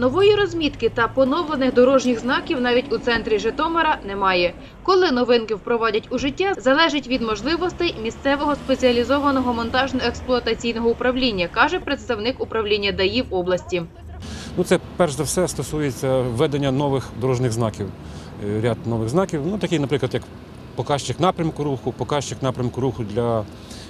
Нової розмітки та поновлених дорожніх знаків навіть у центрі Житомира немає. Коли новинки впровадять у життя, залежить від можливостей місцевого спеціалізованого монтажно-експлуатаційного управління, каже представник управління ДАІ в області. Ну, це перш за все стосується введення нових дорожніх знаків. Е, Ряд нових знаків, ну такий, наприклад, як показчик напрямку руху, показчик напрямку руху для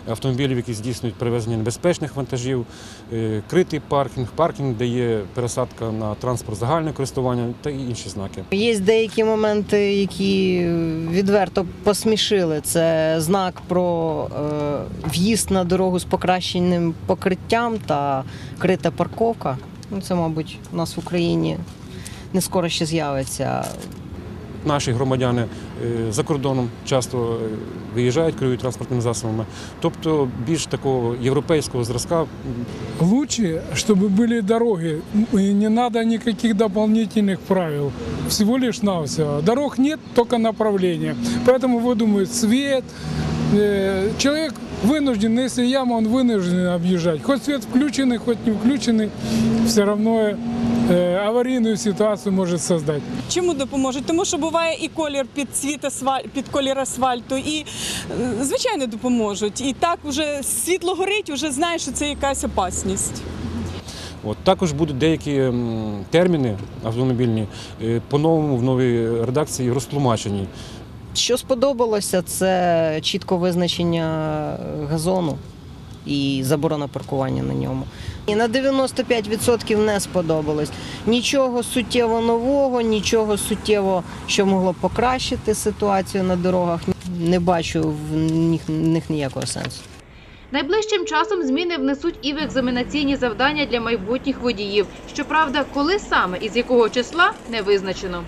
автомобілів, які здійснюють перевезення небезпечних вантажів, е, критий паркінг, паркінг, де є пересадка на транспорт загального користування та інші знаки. Є деякі моменти, які відверто посмішили. Це знак про е, в'їзд на дорогу з покращеним покриттям та крита парковка. Ну, це, мабуть, у нас в Україні не скоро ще з'явиться Наші громадяни е, за кордоном часто е, виїжджають, керують транспортними засобами. Тобто більш такого європейського зразка Лучше, чтобы были дороги, и не надо никаких дополнительных правил. Всего лишь навсего. Дорог нет, только направления. Поэтому выдумают свет. Э, Человек вынужден, если яма, он вынужден объезжать. Хоть свет включенный, хоть не включенный, все равно э, аварийную ситуацию может создать. Чому допоможуть? Тому що буває і колір під цвіт асфаль... під колір асфальту, і е, звичайно допоможуть. І так вже світло горить, вже знаєш, що це якась опасність. От також будуть деякі м, терміни автомобільні е, по-новому в новій редакції розтлумачені. Що сподобалося, це чітко визначення газону і заборона паркування на ньому. І на 95% не сподобалось. Нічого суттєво нового, нічого суттєво, що могло покращити ситуацію на дорогах. Не бачу в них, в них ніякого сенсу. Найближчим часом зміни внесуть і в екзаменаційні завдання для майбутніх водіїв. Щоправда, коли саме і з якого числа не визначено.